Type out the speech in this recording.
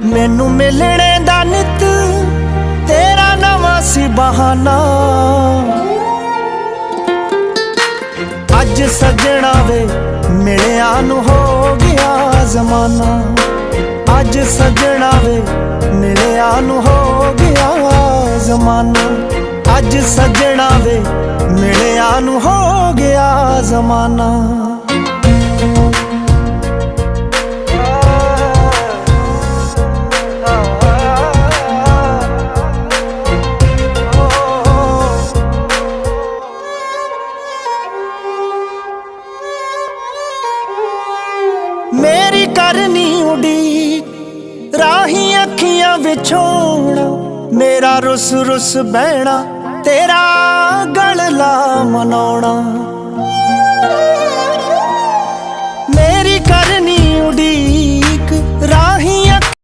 ਮੈਨੂੰ ਮਿਲਣੇ ਦਾ ਨਿਤ ਤੇਰਾ ਨਵਾਂ ਸੀ ਬਹਾਨਾ। ਅੱਜ ਸਜਣਾ ਵੇ, ਮਿਲਿਆ ਨੂੰ ਹੋ ਗਿਆ ਜ਼ਮਾਨਾ। ਅੱਜ ਸਜਣਾ ਵੇ, ਮਿਲਿਆ ਨੂੰ ਹੋ ਗਿਆ ਜ਼ਮਾਨਾ। ਅੱਜ ਸਜਣਾ ਵੇ, ਮਿਲਿਆ ਨੂੰ ਹੋ ਗਿਆ ਜ਼ਮਾਨਾ। ਮੇਰੀ ਕਰਨੀ ਉਡੀ ਰਾਹੀ ਅੱਖੀਆਂ ਵਿਛੋਣਾ ਮੇਰਾ ਰੁੱਸ ਰੁੱਸ ਬਹਿਣਾ ਤੇਰਾ ਗਲਲਾ ਮਨਾਉਣਾ।